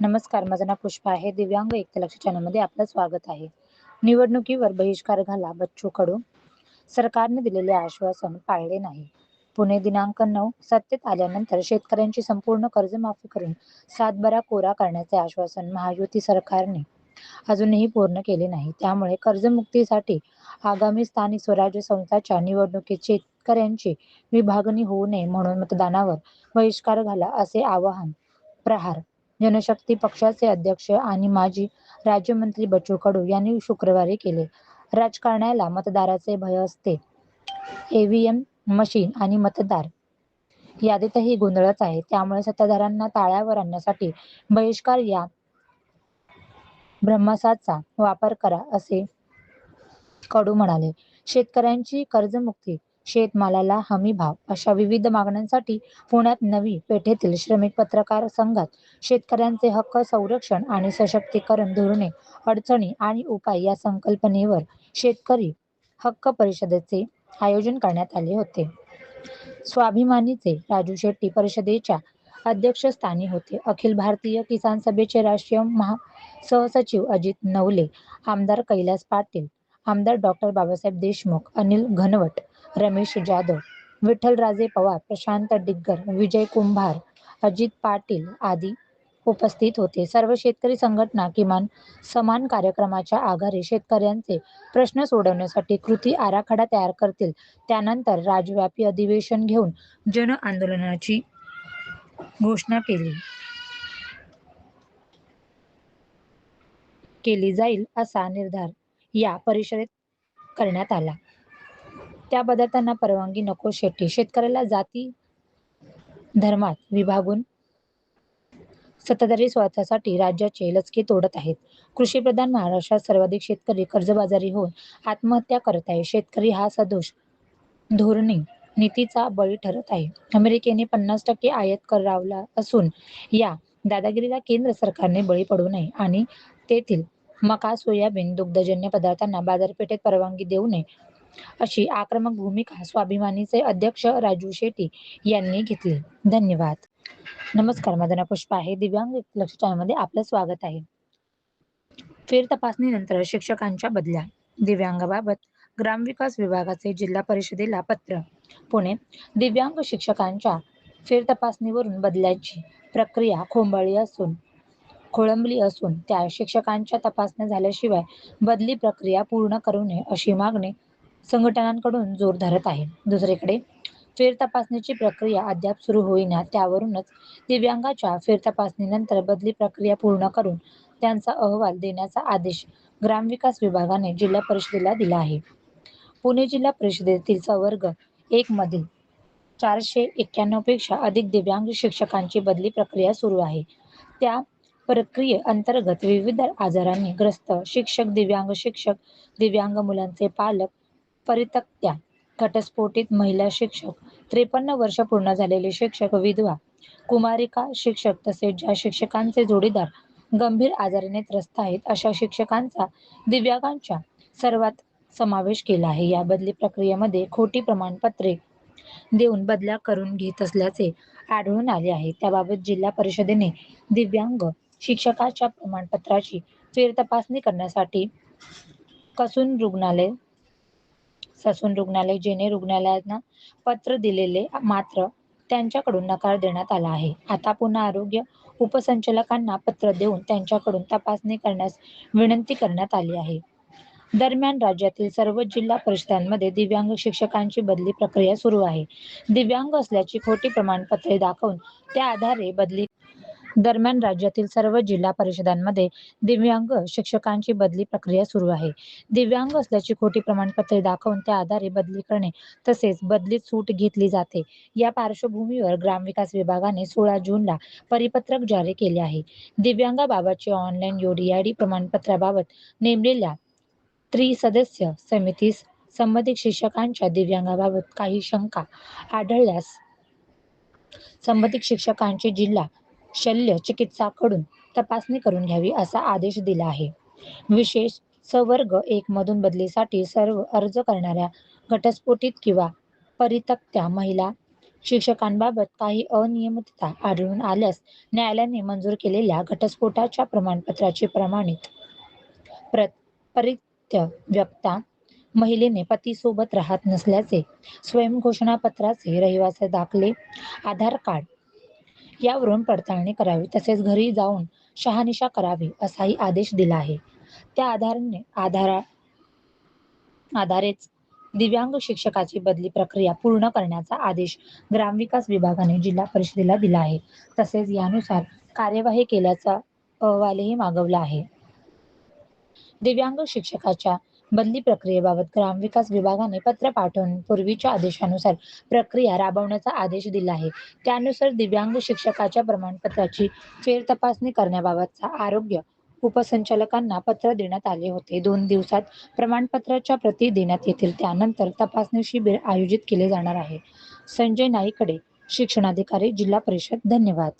नमस्कार माझं नाव पुष्पा आहे. दिव्यांग एकतलक्ष चॅनलमध्ये आपलं स्वागत आहे. निवडणुकीवर बहिष्कार घाला बच्चू कडू. सरकारने दिलेले आश्वासन पाळले नाही. पुणे दिनांक नऊ सत्तेत आल्यानंतर शेतकऱ्यांची संपूर्ण कर्जमाफी करून सातबारा कोरा करण्याचे आश्वासन महायुती सरकारने अजूनही पूर्ण केले नाही. त्यामुळे कर्जमुक्तीसाठी आगामी स्थानिक स्वराज्य संस्थांच्या निवडणुकीत शेतकऱ्यांची विभागणी होऊ नये म्हणून मतदानावर बहिष्कार घाला असे आवाहन प्रहार जनशक्ती पक्षाचे अध्यक्ष आणि माजी राज्यमंत्री बच्चू कडू यांनी शुक्रवारी केले. राजकारण्याला मतदाराचे भय असते. एव्हीएम मशीन आणि मतदार यादीतही गोंधळच आहे. त्यामुळे सत्ताधाऱ्यांना ताळ्यावर आणण्यासाठी बहिष्कार या ब्रह्मासाचा वापर करा असे कडू म्हणाले. शेतकऱ्यांची कर्जमुक्ती शेतमालाला हमी भाव अशा विविध मागण्यांसाठी पुण्यात नवी पेठेतील श्रमिक पत्रकार संघात शेतकऱ्यांचे हक्क संरक्षण आणि सशक्तीकरण धोरणे अडचणी आणि उपाय या संकल्पनेवर शेतकरी हक्क परिषदेचे आयोजन करण्यात आले होते. स्वाभिमानीचे राजू शेट्टी परिषदेच्या अध्यक्षस्थानी होते. अखिल भारतीय किसान सभेचे राष्ट्रीय महा सहसचिव अजित नवले आमदार कैलास पाटील आमदार डॉक्टर बाबासाहेब देशमुख अनिल घनवट रमेश जाधव विठ्ठलराजे पवार प्रशांत डिग्गर विजय कुंभार अजित पाटील आदी उपस्थित होते. सर्व शेतकरी संघटना किमान समान कार्यक्रमाच्या आधारे शेतकऱ्यांचे प्रश्न सोडवण्यासाठी कृती आराखडा तयार करतील. त्यानंतर राज्यव्यापी अधिवेशन घेऊन जन आंदोलनाची घोषणा केली. केली जाईल असा निर्धार या परिषदेत करण्यात आला. त्या पदार्थांना परवानगी नको शेट्टी. शेतकऱ्याला जाती धर्मात विभागून सत्ताधारी स्वार्थासाठी राज्याचे लचके तोडत आहेत. कृषीप्रधान महाराष्ट्रात सर्वाधिक शेतकरी कर्जबाजारी होऊन आत्महत्या करत आहे. शेतकरी हा सदोष धोरणी नीतीचा बळी ठरत आहे. अमेरिकेने पन्नास टक्के आयात कर लावला असून या दादागिरीला केंद्र सरकारने बळी पडू नये आणि तेथील मका सोयाबीन दुग्धजन्य पदार्थांना बाजारपेठेत परवानगी देऊ नये. अशी आक्रमक भूमिका स्वाभिमानीचे अध्यक्ष राजू शेट्टी यांनी घेतली. धन्यवाद. नमस्कार माझं नाव पुष्पा आहे. दिव्यांग लक्ष चॅनलमध्ये आपलं स्वागत आहे. फेर तपासणीनंतर शिक्षकांच्या बदल्या. दिव्यांगाबाबत ग्रामविकास विभागाचे जिल्हा परिषदेला पत्र. पुणे. दिव्यांग शिक्षकांच्या फेरतपासणीवरून बदल्याची प्रक्रिया खोंबळी असून खोळंबली असून त्या शिक्षकांच्या तपासण्या झाल्याशिवाय बदली प्रक्रिया पूर्ण करू नये अशी मागणी संघटनांकडून जोर धरत आहे. दुसरीकडे फेरतपासणीची प्रक्रिया अद्याप सुरू होईना त्यावरूनच दिव्यांगाच्या फेरतपासणीनंतर बदली प्रक्रिया पूर्ण करून त्यांचा अहवाल देण्याचा आदेश ग्रामविकास विभागाने जिल्हा परिषदेला दिला आहे. पुणे जिल्हा परिषदेतील संवर्ग एक मधील चारशे एक्क्याण्णवपेक्षा अधिक दिव्यांग शिक्षकांची बदली प्रक्रिया सुरू आहे. त्या प्रक्रिये अंतर्गत विविध आजारांनी ग्रस्त शिक्षक दिव्यांग शिक्षक दिव्यांग मुलांचे पालक परितक्त्या घटस्फोटित महिला शिक्षक त्रेपन्न वर्ष पूर्ण झालेले शिक्षक विधवा कुमारिका शिक्षक तसेच ज्या शिक्षकांचे जोडीदार गंभीर आजाराने त्रस्त आहेत अशा शिक्षकांचा दिव्यांगांच्या सर्वात समावेश केला आहे. या बदली प्रक्रियेमध्ये खोटी प्रमाणपत्रे देऊन बदल्या करून घेत असल्याचे आढळून आले आहे. त्याबाबत जिल्हा परिषदेने दिव्यांग शिक्षकाच्या प्रमाणपत्राची फेरतपासणी करण्यासाठी कसून रुग्णालय ससून रुग्णालय जेने रुग्णालयांना पत्र दिलेले मात्र त्यांच्याकडून नकार देण्यात आला आहे. आता पुन्हा आरोग्य उपसंचालकांना पत्र देऊन त्यांच्याकडून तपासणी करण्यास विनंती करण्यात आली आहे. दरम्यान राज्यातील सर्व जिल्हा परिषदांमध्ये दिव्यांग शिक्षकांची बदली प्रक्रिया सुरू आहे. दिव्यांग असल्याची खोटी प्रमाणपत्रे दाखवून त्या आधारे बदली दरम्यान राज्यातील सर्व जिल्हा परिषदांमध्ये दिव्यांग शिक्षकांची बदली प्रक्रिया सुरू आहे. दिव्यांग असल्याची खोटी प्रमाणपत्रे दाखवून त्या आधारे बदली करणे तसेच बदलीत सूट घेतली जाते. या पार्श्वभूमीवर ग्रामविकास विभागाने सोळा जूनला परिपत्रक जारी केले आहे. दिव्यांगाबाबतचे ऑनलाईन योडीआयडी प्रमाणपत्राबाबत नेमलेल्या त्रिसदस्य समितीस संबंधित शिक्षकांच्या दिव्यांगाबाबत काही शंका आढळल्यास संबंधित शिक्षकांचे जिल्हा शल्य चिकित्साकडून तपासणी करून घ्यावी असा आदेश दिला आहे. विशेष सवर्ग एक मधून बदलीसाठी सर्व अर्ज करणाऱ्या घटस्फोटित किंवा परितक्त्या महिला शिक्षकांबाबत काही अनियमितता आढळून आल्यास न्यायालयाने मंजूर केलेल्या घटस्फोटाच्या प्रमाणपत्राची प्रमाणित प्रत परित्यव्यक्ता महिलेने पतीसोबत राहत नसल्याचे स्वयंघोषणापत्राचे रहिवासी दाखले आधार कार्ड यावरून पडताळणी करावी तसेच घरी जाऊन शहानिशा करावी असाही आदेश दिला आहे. त्या आधाराने आधारा आधारेच दिव्यांग शिक्षकाची बदली प्रक्रिया पूर्ण करण्याचा आदेश ग्रामविकास विभागाने जिल्हा परिषदेला दिला आहे. तसेच यानुसार कार्यवाही केल्याचा अहवालही मागवला आहे. दिव्यांग शिक्षकाच्या बदली प्रक्रियेबाबत ग्रामविकास विभागाने पत्र पाठवून पूर्वीच्या आदेशानुसार प्रक्रिया राबवण्याचा आदेश दिला आहे. त्यानुसार दिव्यांग शिक्षकाच्या प्रमाणपत्राची फेरतपासणी करण्याबाबतचा आरोग्य उपसंचालकांना पत्र देण्यात आले होते. दोन दिवसात प्रमाणपत्राच्या प्रती देण्यात येतील. त्यानंतर तपासणी शिबिर आयोजित केले जाणार आहे. संजय नाईकडे शिक्षणाधिकारी जिल्हा परिषद. धन्यवाद.